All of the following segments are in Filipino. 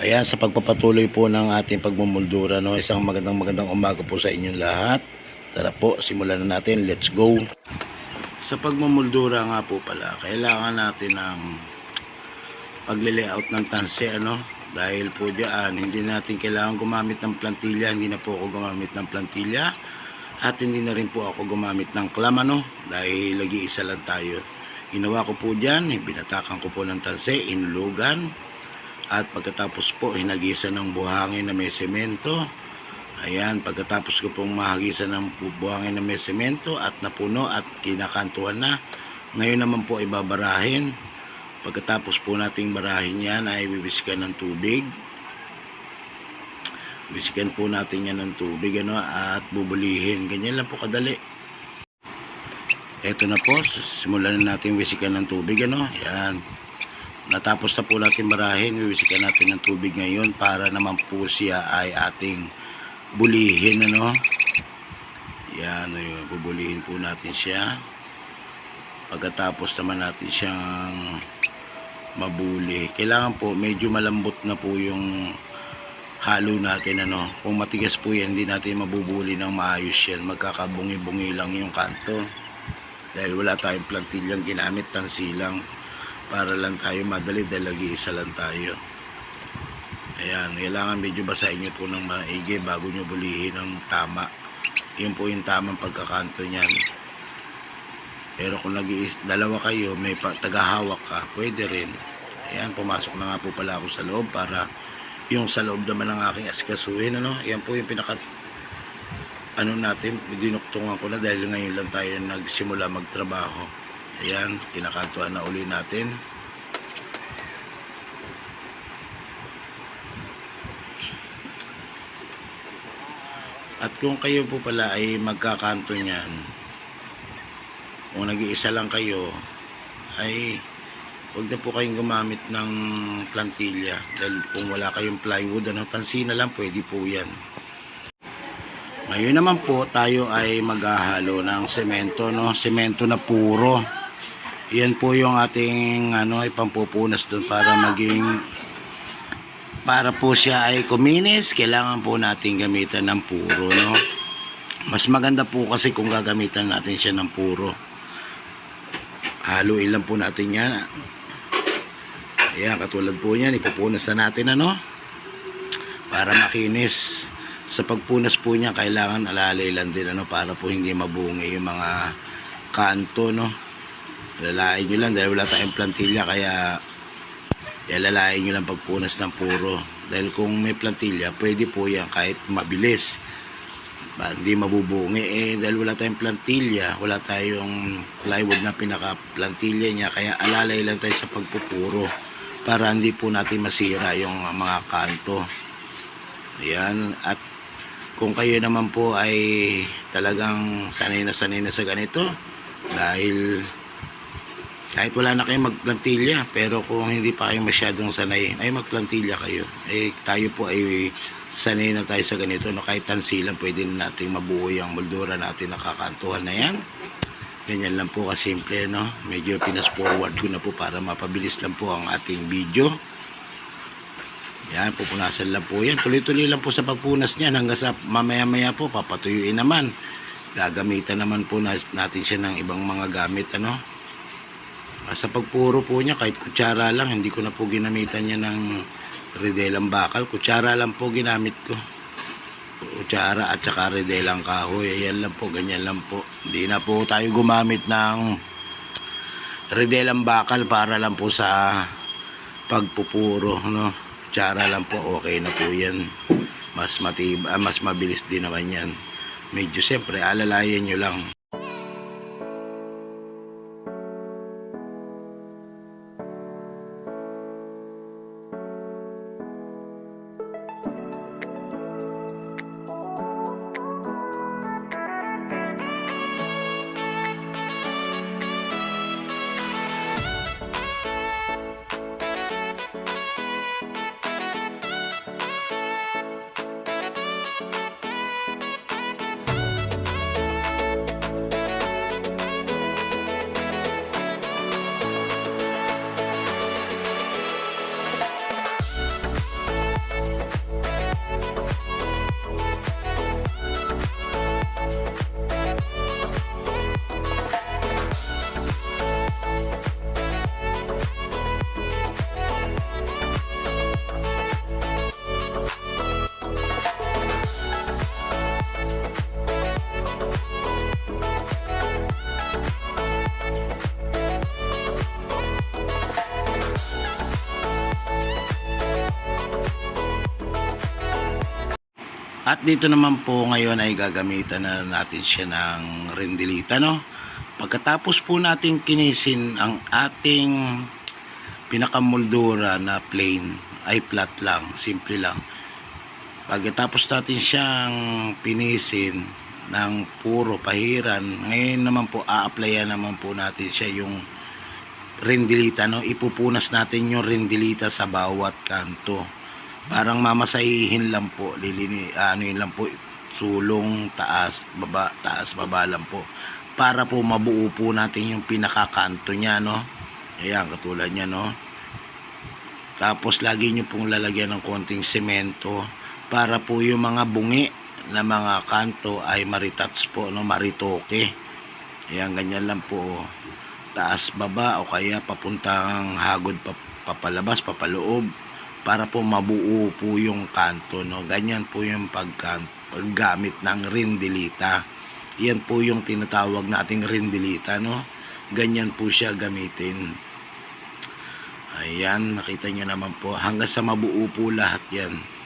Ayan, sa pagpapatuloy po ng ating pagmumuldura, no, isang magandang magandang umaga po sa inyong lahat. Tara po, simulan na natin. Let's go. Sa pagmumuldura nga po pala, kailangan natin ng pagle-layout ng tanse, ano? Dahil po diyan, hindi natin kailangan gumamit ng plantilla, hindi na po ako gumamit ng plantilla. At hindi na rin po ako gumamit ng clam, ano? Dahil lagi isa lang tayo. Ginawa ko po diyan, binatakan ko po ng tanse, inulugan, at pagkatapos po, hinagisa ng buhangin na may semento. Ayan, pagkatapos ko pong mahagisan ng buhangin na may semento at napuno at kinakantuhan na. Ngayon naman po ibabarahin. Pagkatapos po nating barahin yan ay bibisikan ng tubig. Bisikan po natin yan ng tubig ano, at bubulihin. Ganyan lang po kadali. Ito na po, simulan na natin bisikan ng tubig. Ano? Yan. Natapos na po natin barahin, wiwisikan natin ng tubig ngayon para naman po siya ay ating bulihin ano. Yan, ayun, bubulihin po natin siya. Pagkatapos naman natin siyang mabuli. Kailangan po medyo malambot na po yung halo natin ano. Kung matigas po yan, hindi natin mabubuli ng maayos yan. Magkakabungi-bungi lang yung kanto. Dahil wala tayong plantilyang ginamit, tansilang para lang tayo madali dahil lagi isa lang tayo. Ayan, kailangan medyo basahin nyo po ng maigi bago nyo bulihin ng tama. Yun po yung tamang pagkakanto nyan pero kung nag dalawa kayo may tagahawak ka pwede rin. Ayan, pumasok na nga po pala ako sa loob para yung sa loob naman ng aking asikasuhin ano, ayan po yung pinaka ano natin, dinuktungan ko na dahil ngayon lang tayo nagsimula magtrabaho Ayan, kinakantuan na uli natin. At kung kayo po pala ay magkakanto niyan, kung nag-iisa lang kayo, ay huwag na po kayong gumamit ng plantilla. Dahil kung wala kayong plywood, ano, tansina lang, pwede po yan. Ngayon naman po, tayo ay maghahalo ng semento, no? Semento na puro. Yan po yung ating ano ay pampupunas doon para maging para po siya ay kuminis, kailangan po natin gamitan ng puro, no? Mas maganda po kasi kung gagamitan natin siya ng puro. Haluin lang po natin yan. Ayan, katulad po yan, ipupunas na natin, ano? Para makinis. Sa pagpunas po niya, kailangan alalay lang din, ano? Para po hindi mabungi yung mga kanto, no? Lalain nyo lang dahil wala tayong plantilla kaya lalain nyo lang pagpunas ng puro. Dahil kung may plantilla pwede po yan kahit mabilis. Ba, hindi mabubungi. Eh dahil wala tayong plantilla wala tayong plywood na pinaka plantilla niya kaya alalay lang tayo sa pagpupuro para hindi po natin masira yung mga kanto. Ayan at kung kayo naman po ay talagang sanay na sanay na sa ganito dahil kahit wala na kayong magplantilla pero kung hindi pa kayo masyadong sanay ay magplantilla kayo. Eh tayo po ay sanay na tayo sa ganito no? Kahit tansilan pwede na natin mabuo yung moldura natin nakakantuhan na yan. Ganyan lang po kasimple no? Medyo pinas forward ko na po para mapabilis lang po ang ating video. Yan pupunasan lang po yan. Tuloy tuloy lang po sa pagpunas niyan hanggang sa mamaya maya po papatuyuin naman. Gagamitan naman po natin siya ng ibang mga gamit ano sa pagpuro po niya kahit kutsara lang hindi ko na po ginamitan niya ng ridelang bakal. Kutsara lang po ginamit ko. Kutsara at saka ridelang kahoy. Ayan lang po ganyan lang po. Hindi na po tayo gumamit ng ridelang bakal para lang po sa pagpupuro no? Kutsara lang po okay na po yan. Mas matib ah, mas mabilis din naman yan. Medyo siyempre alalayan nyo lang At dito naman po ngayon ay gagamitan na natin siya ng rendilita, no? Pagkatapos po natin kinisin ang ating pinakamoldura na plain, ay flat lang, simple lang. Pagkatapos natin siyang pinisin ng puro pahiran, ngayon naman po a-applyan naman po natin siya yung rendilita, no? Ipupunas natin yung rendilita sa bawat kanto. Parang mamasahihin lang po, lilini, ano yun lang po, sulong, taas, baba, taas, baba lang po. Para po mabuo po natin yung pinakakanto niya, no? Ayan, katulad niya, no? Tapos lagi nyo pong lalagyan ng konting semento para po yung mga bungi na mga kanto ay maritats po, no? Maritoke. Ayan, ganyan lang po. Taas, baba o kaya papuntang hagod pa, papalabas, papaloob para po mabuo po yung kanto no? Ganyan po yung paggamit ng rindilita yan po yung tinatawag nating rindilita no? Ganyan po siya gamitin. Ayan nakita nyo naman po. Hanggang sa mabuo po lahat yan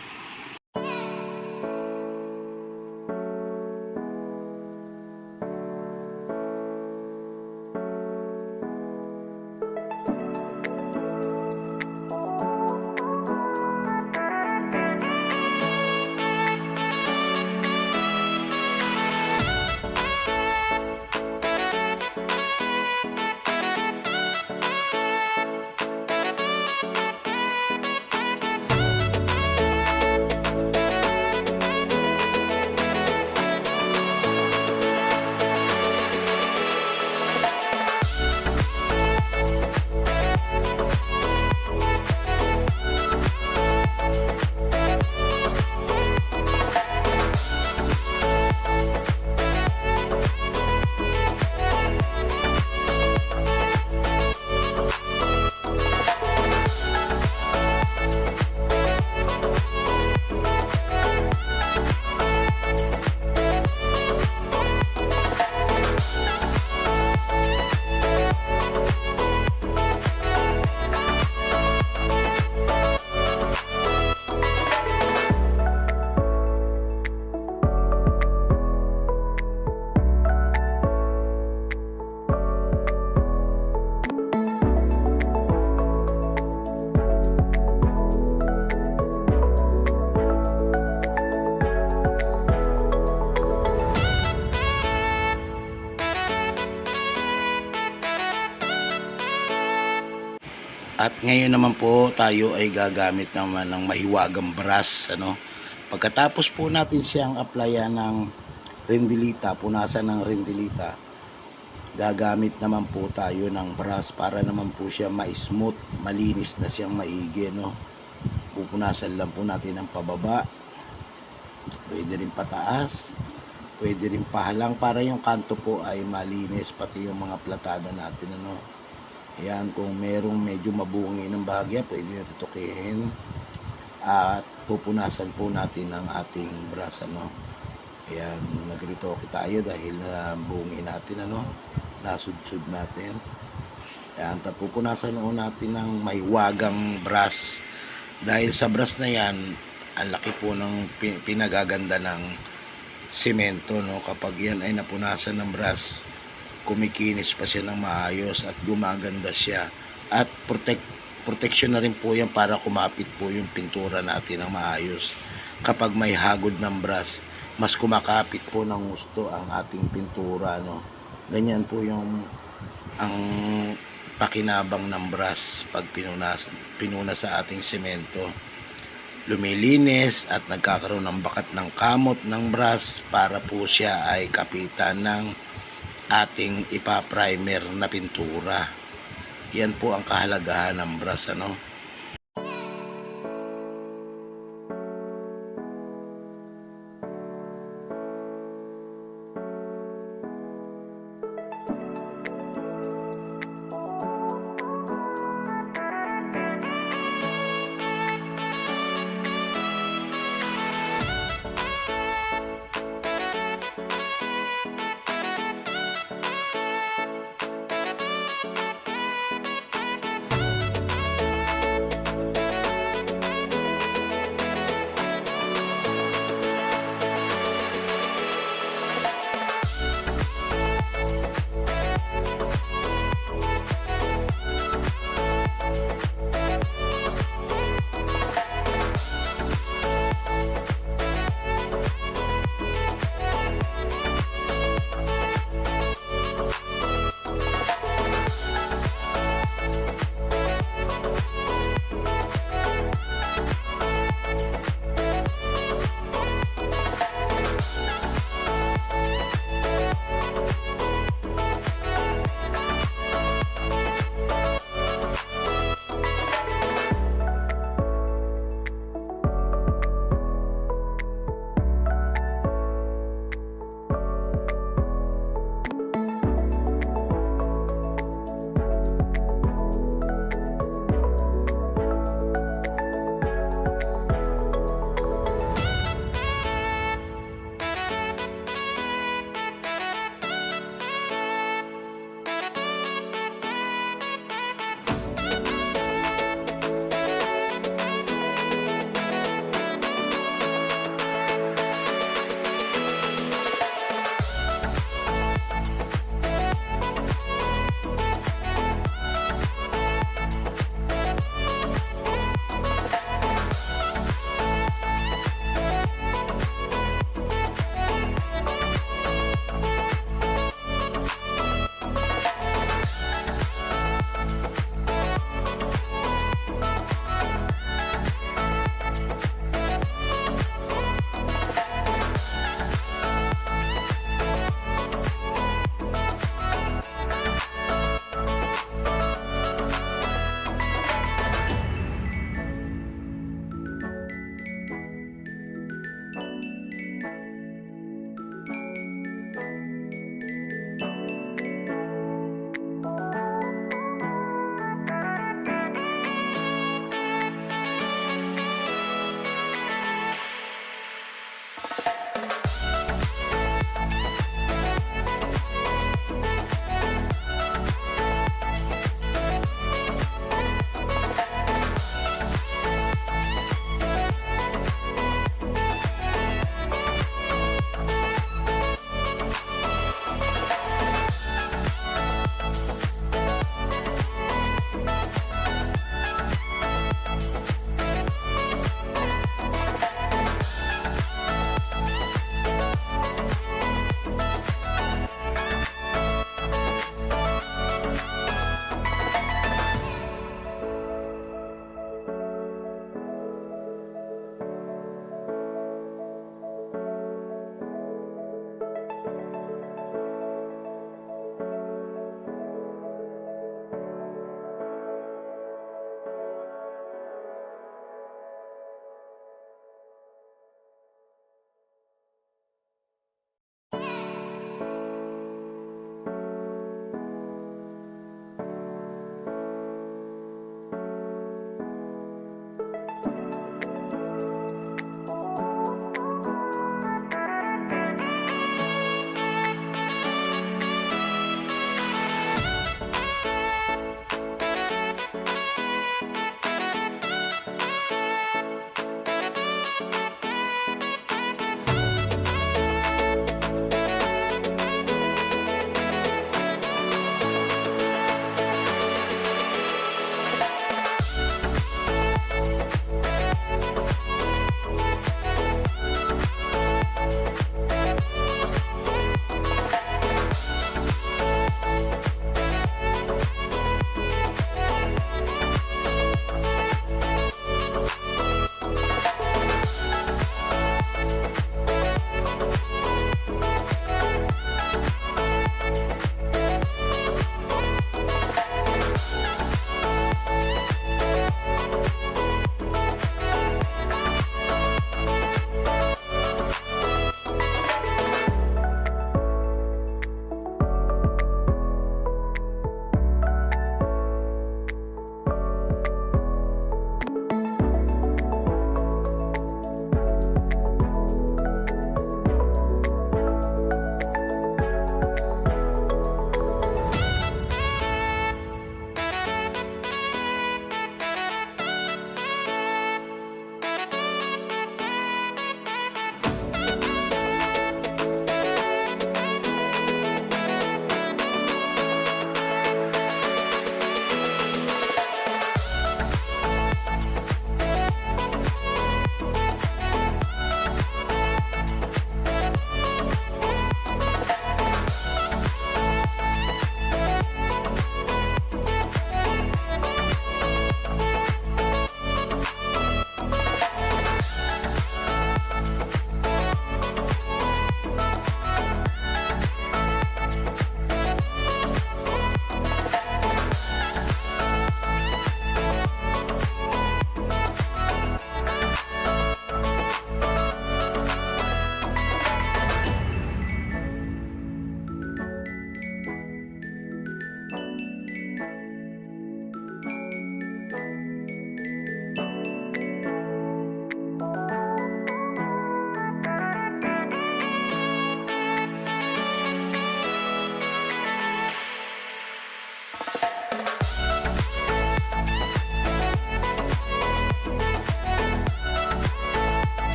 ngayon naman po tayo ay gagamit naman ng mahiwagang brush ano. Pagkatapos po natin siyang applyan ng rendilita, punasan ng rendilita, gagamit naman po tayo ng brush para naman po siya ma-smooth, malinis na siyang maigi no. Pupunasan lang po natin ng pababa. Pwede rin pataas. Pwede rin pahalang para yung kanto po ay malinis pati yung mga platada natin ano. Ayan, kung merong medyo mabungi ng bahagya, pwede ritukihin. At pupunasan po natin ang ating brush, ano. Ayan, nagritoke tayo dahil na bungi natin, ano. Nasudsud natin. Ayan, tapos pupunasan po natin ng mahiwagang brush. Dahil sa brush na yan, ang laki po ng pi- pinagaganda ng semento, no. Kapag yan ay napunasan ng brush, kumikinis pa siya ng maayos at gumaganda siya. At protect protection na rin po yan para kumapit po yung pintura natin ng maayos. Kapag may hagod ng brush mas kumakapit po ng gusto ang ating pintura no? Ganyan po yung ang pakinabang ng brush pag pinunas pinuna sa ating semento. Lumilinis at nagkakaroon ng bakat ng kamot ng brush para po siya ay kapitan ng ating ipa-primer na pintura. Yan po ang kahalagahan ng brush ano.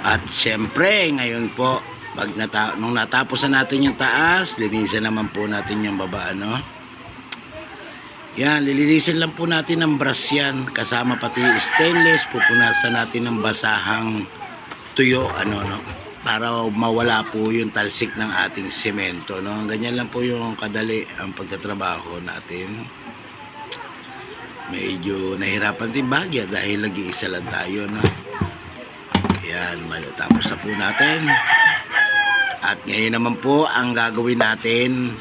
At siyempre, ngayon po, pag nata nung natapos na natin yung taas, linisan naman po natin yung baba, ano? Yan, lilinisin lang po natin ng brush yan, kasama pati stainless, pupunasan natin ng basahang tuyo, ano, no? Para mawala po yung talsik ng ating semento, no? Ganyan lang po yung kadali ang pagtatrabaho natin. Medyo nahirapan din bagya dahil nag-iisa lang tayo, no? Yan, tapos na po natin. At ngayon naman po, ang gagawin natin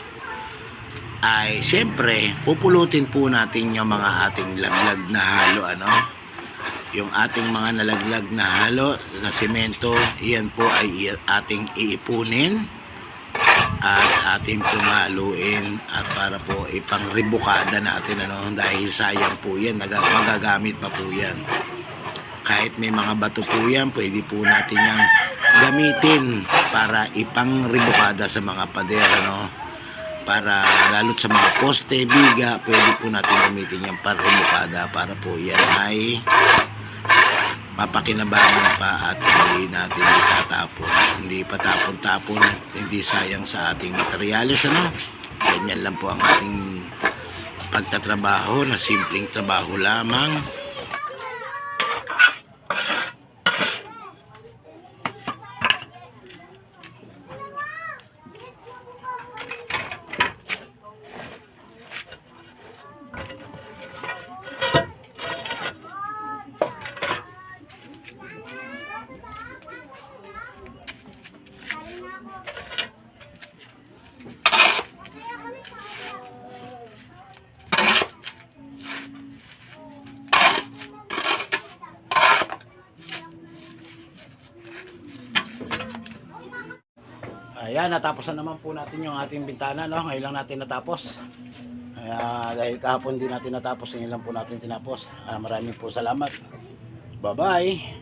ay siyempre, pupulutin po natin yung mga ating laglag na halo, ano? Yung ating mga nalaglag na halo na semento, iyan po ay ating iipunin at ating pumaluin at para po ipangribukada natin ano dahil sayang po yan naga- magagamit pa po yan. Kahit may mga bato po yan pwede po natin yung gamitin para ipangribukada sa mga pader ano. Para lalo't sa mga poste, biga pwede po natin gamitin yung panribukada para po yan ay mapakinabangan pa at hindi natin itatapon. Hindi patapon-tapon, hindi sayang sa ating materyales. Ano? Ganyan lang po ang ating pagtatrabaho na simpleng trabaho lamang. Ayan, natapos na naman po natin yung ating bintana, no? Ngayon lang natin natapos. Kaya dahil kahapon din natin natapos, ngayon lang po natin tinapos. Ah, maraming po salamat. Bye-bye.